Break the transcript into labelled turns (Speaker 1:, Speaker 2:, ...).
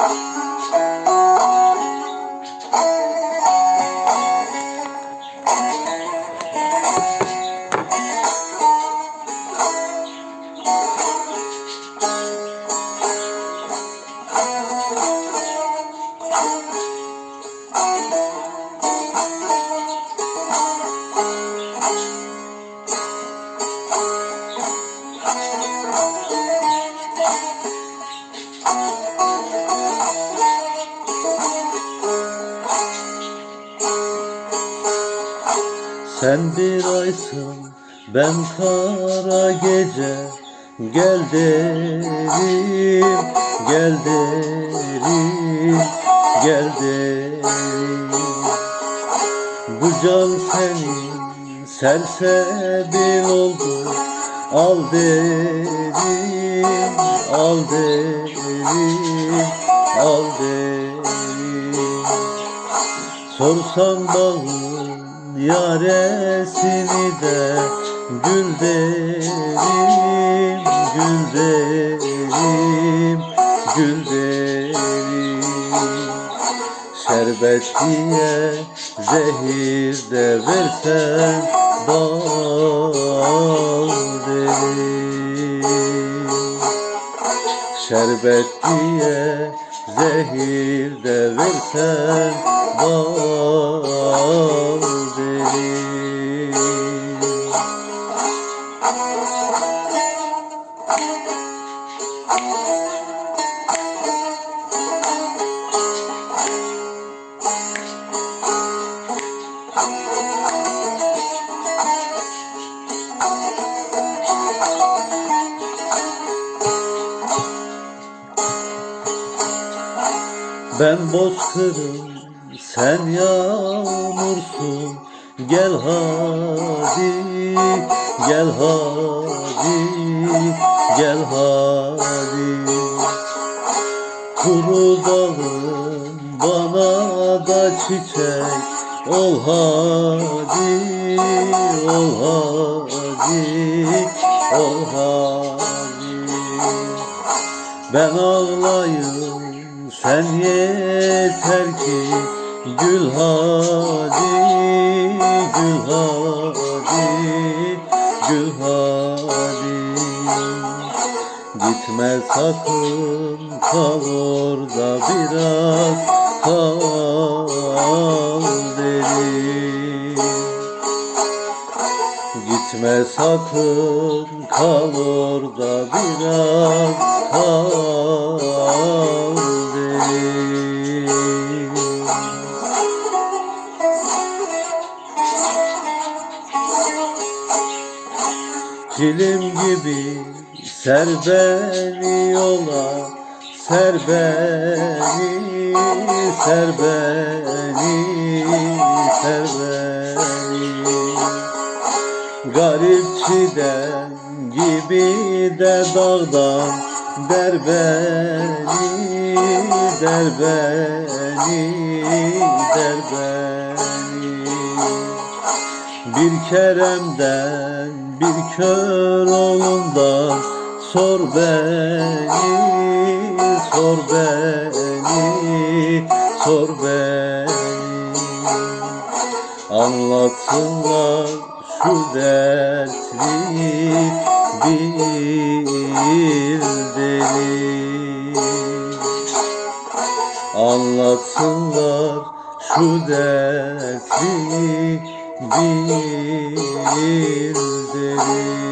Speaker 1: Música Sen bir aysın ben kara gece. Gel derim gel derim gel derim. Bu can senin sersebin oldu. Al derim al derim al derim. Sorsan bağın yaresini de Gül derim, gül derim, gül derim. Şerbet diye zehir de versen bal derim. Şerbet diye zehir de versen bal Ben bozkırım, sen yağmursun. Gel hadi, gel hadi, gel hadi Kuru dağın bana da çiçek. Ol hadi, ol hadi, ol hadi. Ben ağlayım sen yeter ki. Gül hadi, gül hadi, gül hadi. Gitme sakın kal orada biraz kal derim Gitme sakın kal orada biraz kal derim Cilim gibi ser beni yola Ser beni, ser beni, ser gibi de dağdan Der beni, der beni, der beni. Bir keremden, bir kör oğlundan Sor beni, sor beni, sor beni. Anlatsınlar şu dertli bir deli. Anlatsınlar şu dertli bir deli